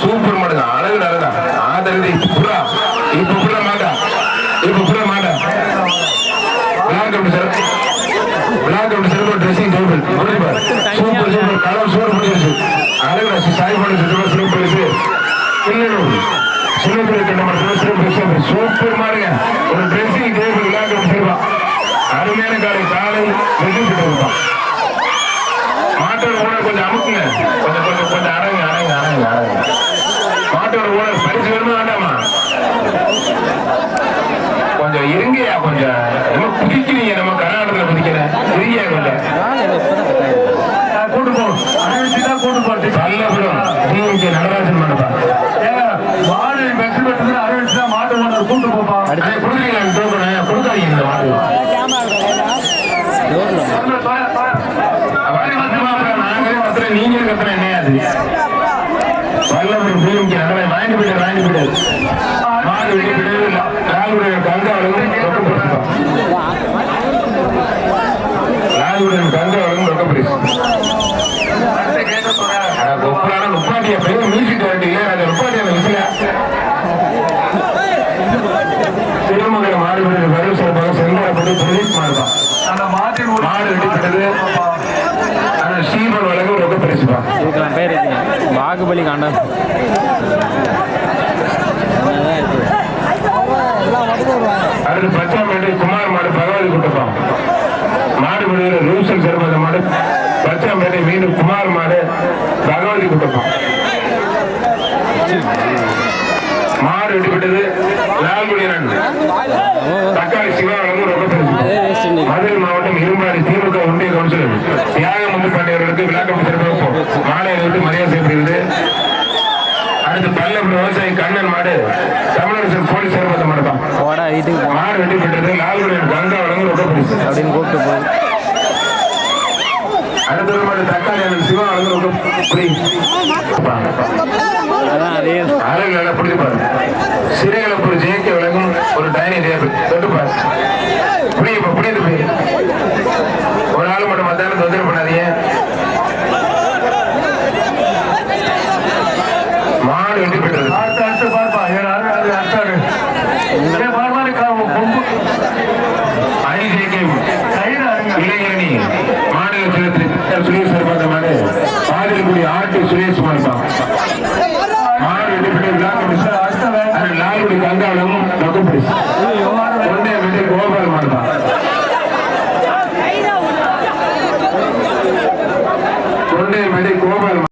Super மாடுங்க அழகு அழகா ஆதரவு இப்ப புறா. இப்ப புற மாட்டா. இப்ப புற மாட்டா. பிளாக் அப்படி சார் பிளாக் அப்படி sir dressing table super super. Colour super பண்ணிருச்சு அழகு சாய் பண்ணி சுத்தமா சிறப்பு சின்ன இல்லைன்னு சிவபுரி கண்டமர் சிறப்பு சூப்பர் மாடு. கொஞ்சம் நம்ம கர்நாடகத்துல குதிக்கிறேன் ஃப்ரீயா கொஞ்சம் கூட்டு போ அறிவிச்சு தான் கூட்டு போட்டு பல்லபுரம் டிஎம்கே நடராஜன் மண்டபா மாடு வெற்றி பெற்றது அறிவிச்சு தான் மாட்டு ஓனர் கூட்டு போப்பா. கொடுக்குறீங்களா கொடுக்காதீங்க இந்த மாடு நீங்களும் கத்துறேன். என்ன அது? பல்லபுரம் டிஎம்கே நடராஜன். வாங்கி போயிட்டாரு வாங்கி போயிட்டாரு மாடு வெட்டி போயிட்டே கங்கா இதுக்கெல்லாம் பேர் இது பாகுபலி காண்டம். அடுத்து பச்சாம்பேட்டை குமார் மாடு பகவதி குட்டப்பம் மாடு விடுகிற ரூசல் சிறப்பாத மாடு. பச்சாம்பேட்டை மீண்டும் குமார் மாடு பகவதி குட்டப்பம் தியாகமுத்து பாண்டியவர்களுக்கு விழாக்கம் சிறப்பு மாலையை விட்டு மரியாதை செய்யப்படுகிறது அடுத்து பல்லபுரம் விவசாயி கண்ணன் மாடு தமிழரசன் போலீஸ் சிறப்பு மாடுதான். மாடு வெட்டி பெற்றது லால்குடியின் கங்கா பரிசு அப்படின்னு கூப்பிட்டு போ. அடுத்தது மாடு தக்காளி அண்ணன் சிவா அதே அழகு நல்லா பிடிச்சு பாரு சிறைகளப்பூர் ஜேகே தொந்தரவு பண்ணாதீங்க மாடு வெட்டி பெற்றது